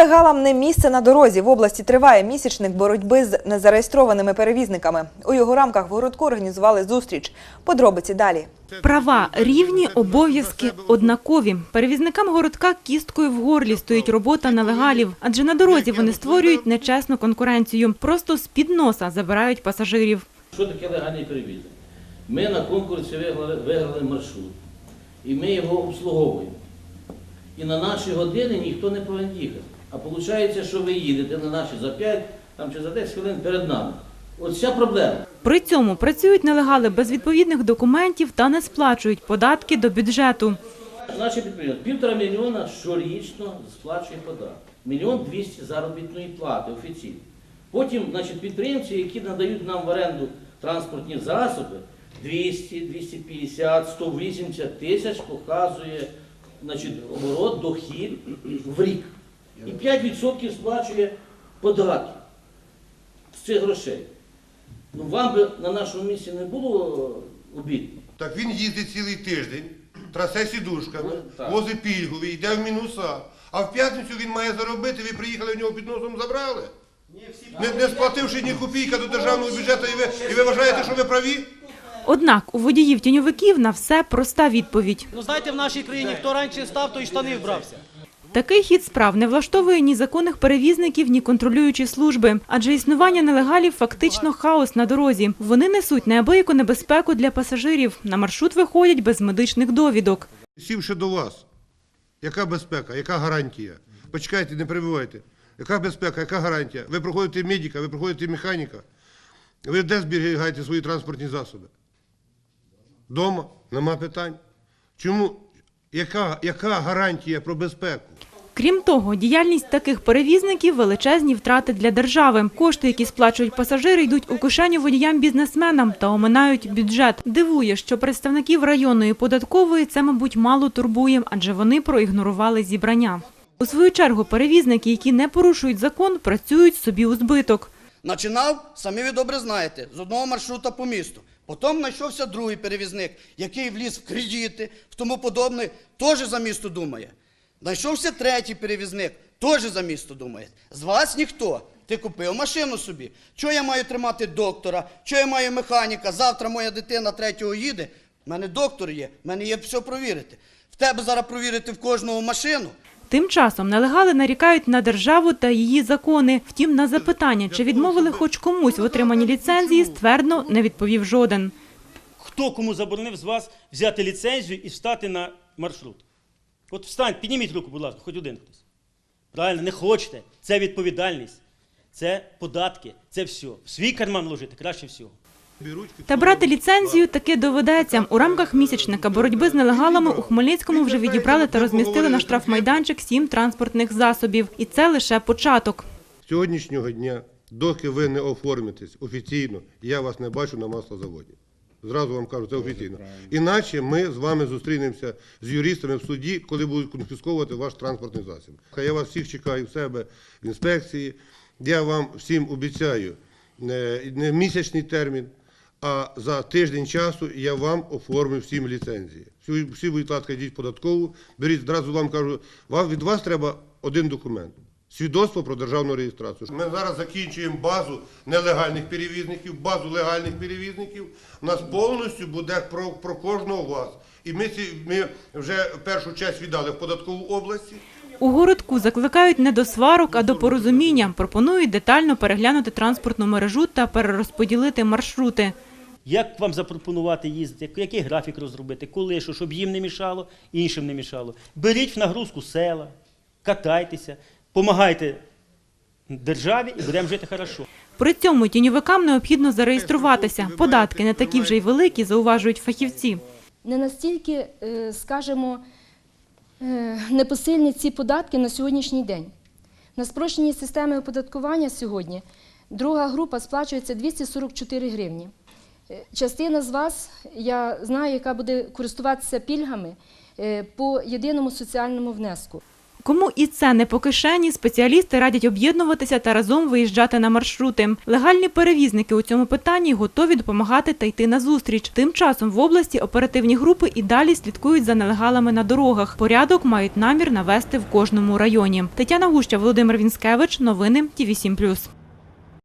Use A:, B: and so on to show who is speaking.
A: Нелегалам не місце на дорозі. В області триває місячник боротьби з незареєстрованими перевізниками. У його рамках в городку організували зустріч. Подробиці далі.
B: Права рівні, обов'язки однакові. Перевізникам городка кісткою в горлі стоїть робота нелегалів, адже на дорозі вони створюють нечесну конкуренцію. Просто з-під носа забирають пасажирів.
C: Що таке легальний перевізник? Ми на конкурсі виграли, виграли маршрут, і ми його обслуговуємо. І на наші години ніхто не повинен їхати. А виходить, що ви їдете на наші за 5 там, чи за 10 хвилин перед нами. От вся проблема.
B: При цьому працюють нелегали без відповідних документів та не сплачують податки до бюджету.
C: Наші підприємства півтора мільйона щорічно сплачує податок. Мільйон двісті заробітної плати офіційно. Потім значить, підприємці, які надають нам в оренду транспортні засоби, 200, 250, 180 тисяч показує значить, оборот, дохід в рік. І 5% сплачує податки з цих грошей. Ну, вам би на нашому місці не було обідно.
D: Так він їздить цілий тиждень, трасе сідушками,
C: Ну,
D: возить пільгові, йде в мінуса. А в п'ятницю він має заробити, ви приїхали в нього під носом забрали. Не, не сплативши ні копійка до державного бюджету, і ви, і ви вважаєте, що ви праві?
B: Однак у водіїв-тіньовиків на все проста відповідь.
E: Ну знаєте, в нашій країні хто раніше став, той штани вбрався.
B: Такий хід справ не влаштовує ні законних перевізників, ні контролюючі служби, адже існування нелегалів фактично хаос на дорозі. Вони несуть неабияку небезпеку для пасажирів. На маршрут виходять без медичних довідок.
D: Сівши до вас, яка безпека, яка гарантія? Почекайте, не перебивайте. Яка безпека, яка гарантія? Ви проходите медика, ви проходите механіка. Ви де зберігаєте свої транспортні засоби? Дома? Нема питань. Чому? Яка, яка гарантія про безпеку?
B: Крім того, діяльність таких перевізників величезні втрати для держави. Кошти, які сплачують пасажири, йдуть у кишеню водіям-бізнесменам та оминають бюджет. Дивує, що представників районної податкової це, мабуть, мало турбує, адже вони проігнорували зібрання. У свою чергу, перевізники, які не порушують закон, працюють собі у збиток.
F: Начинав, самі ви добре знаєте, з одного маршрута по місту. Потім знайшовся другий перевізник, який вліз в кредити, в тому подобне, теж за місто думає. Знайшовся третій перевізник, теж за місто думає. З вас ніхто. Ти купив машину собі. Чого я маю тримати доктора? Чого я маю механіка? Завтра моя дитина третього їде. У мене доктор є, в мене є все провірити. В тебе зараз провірити в кожного машину.
B: Тим часом нелегали нарікають на державу та її закони. Втім, на запитання, чи відмовили хоч комусь в отриманні ліцензії, ствердно не відповів жоден.
G: Хто кому заборонив з вас взяти ліцензію і встати на маршрут? От встань, підніміть руку, будь ласка, хоч один хтось. Правильно, не хочете. Це відповідальність, це податки, це все. В свій карман ложити краще всього.
B: Та брати ліцензію таки доведеться. У рамках місячника боротьби з нелегалами у Хмельницькому вже відібрали та розмістили на штрафмайданчик сім транспортних засобів. І це лише початок.
D: З Сьогоднішнього дня, доки ви не оформитесь офіційно, я вас не бачу на маслозаводі. Зразу вам кажу, це офіційно. Іначе ми з вами зустрінемося з юристами в суді, коли будуть конфісковувати ваш транспортний засіб. Я вас всіх чекаю в себе в інспекції. Я вам всім обіцяю не, не місячний термін, а за тиждень часу я вам оформлю всім ліцензії. Всі, будь ласка, йдіть податкову, беріть, зразу вам кажу, вам, від вас треба один документ. Свідоцтво про державну реєстрацію. Ми зараз закінчуємо базу нелегальних перевізників, базу легальних перевізників. У нас повністю буде про, про кожного вас. І ми, ці, ми вже першу часть віддали в податкову області.
B: У городку закликають не до сварок, а до порозуміння. Пропонують детально переглянути транспортну мережу та перерозподілити маршрути.
G: Як вам запропонувати їздити, який графік розробити, коли що, щоб їм не мішало, іншим не мішало. Беріть в нагрузку села, катайтеся, помагайте державі і будемо жити хорошо.
B: При цьому тіньовикам необхідно зареєструватися. Податки не такі вже й великі, зауважують фахівці.
H: не настільки, е, скажімо, е, непосильні ці податки на сьогоднішній день. На спрощеній системі оподаткування сьогодні друга група сплачується 244 гривні. Е, Частина з вас, я знаю, яка буде користуватися пільгами по єдиному соціальному внеску.
B: Кому і це не по кишені, спеціалісти радять об'єднуватися та разом виїжджати на маршрути. Легальні перевізники у цьому питанні готові допомагати та йти на зустріч. Тим часом в області оперативні групи і далі слідкують за нелегалами на дорогах. Порядок мають намір навести в кожному районі. Тетяна Гуща, Володимир Вінськевич. Новини Ті 7